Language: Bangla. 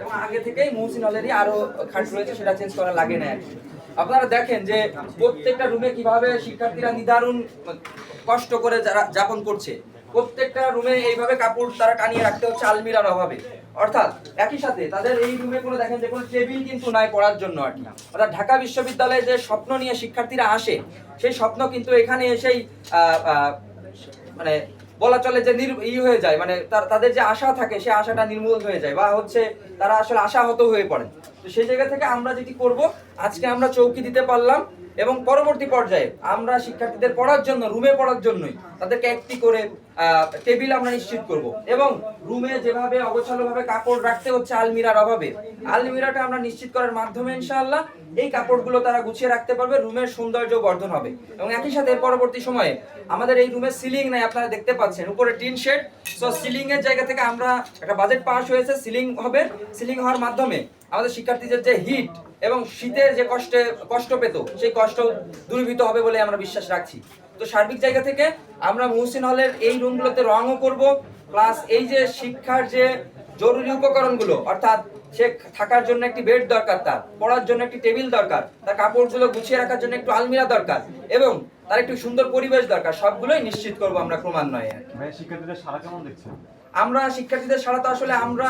এবং আগে থেকেই মহসিন হলেরই আরও খাট রয়েছে, সেটা চেঞ্জ করা লাগে না। আপনারা দেখেন যে প্রত্যেকটা রুমে কীভাবে শিক্ষার্থীরা নিদারুণ কষ্ট করে যারা যাপন করছে, প্রত্যেকটা রুমে এইভাবে কাপড় তারা টানিয়ে রাখতে হচ্ছে আলমিরার অভাবে অর্থাৎ একই সাথে তাদের এই রুমে কোনো দেখেন যে কোনো টেবিল কিন্তু নাই পড়ার জন্য আর কি অর্থাৎ ঢাকা বিশ্ববিদ্যালয়ে যে স্বপ্ন নিয়ে শিক্ষার্থীরা আসে, সেই স্বপ্ন কিন্তু এখানে এসেই মানে বলা চলে যে ই হয়ে যায় মানে তাদের যে আশা থাকে, সে আশাটা নির্মূল হয়ে যায়, বা হচ্ছে তারা আসলে আশাহত হয়ে পড়ে তো সেই জায়গা থেকে আমরা যেটি করব, আজকে আমরা চৌকি দিতে পারলাম এবং পরবর্তী পর্যায়ে আমরা শিক্ষার্থীদের পড়ার জন্য, রুমে পড়ার জন্যই তাদেরকে একটি করে টেবিল আমরা নিশ্চিত করব। এবং রুমে যেভাবে অগোছালোভাবে কাপড় রাখতে হচ্ছে আলমিরার অভাবে, আলমিরাটা আমরা নিশ্চিত করার মাধ্যমে ইনশাআল্লাহ এই কাপড়গুলো তারা গুছিয়ে রাখতে পারবে, রুমের সৌন্দর্য বর্ধন হবে। এবং একই সাথে পরবর্তী সময়ে আমাদের এই রুমে সিলিং নাই, আপনারা দেখতে পাচ্ছেন, উপরে টিন শেড। সো সিলিং এর জায়গা থেকে আমরা, একটা বাজেট পাস হয়েছে, সিলিং হবে, সিলিং হওয়ার মাধ্যমে আমাদের শিক্ষার্থীদের যে হিট এবং শীতের যে কষ্টে কষ্ট পেত সেই কষ্ট দূরীভূত হবে বলে আমরা বিশ্বাস রাখছি। তো সার্বিক জায়গা থেকে আমরা মুহসিন হলের এই রুমগুলোতে রঙও করব প্লাস এই যে শিক্ষার যে জরুরি উপকরণগুলো অর্থাৎ সে থাকার জন্য একটি বেড দরকার তার পড়ার জন্য একটি টেবিল দরকার তার কাপড়গুলো গুছিয়ে রাখার জন্য একটু আলমিরা দরকার এবং তার একটু সুন্দর পরিবেশ দরকার সবগুলোই নিশ্চিত করব আমরা ক্রমান্বয়ে। শিক্ষার্থীদের সারা কেমন দেখছেন? আমরা শিক্ষার্থীদের সারা তো আসলে আমরা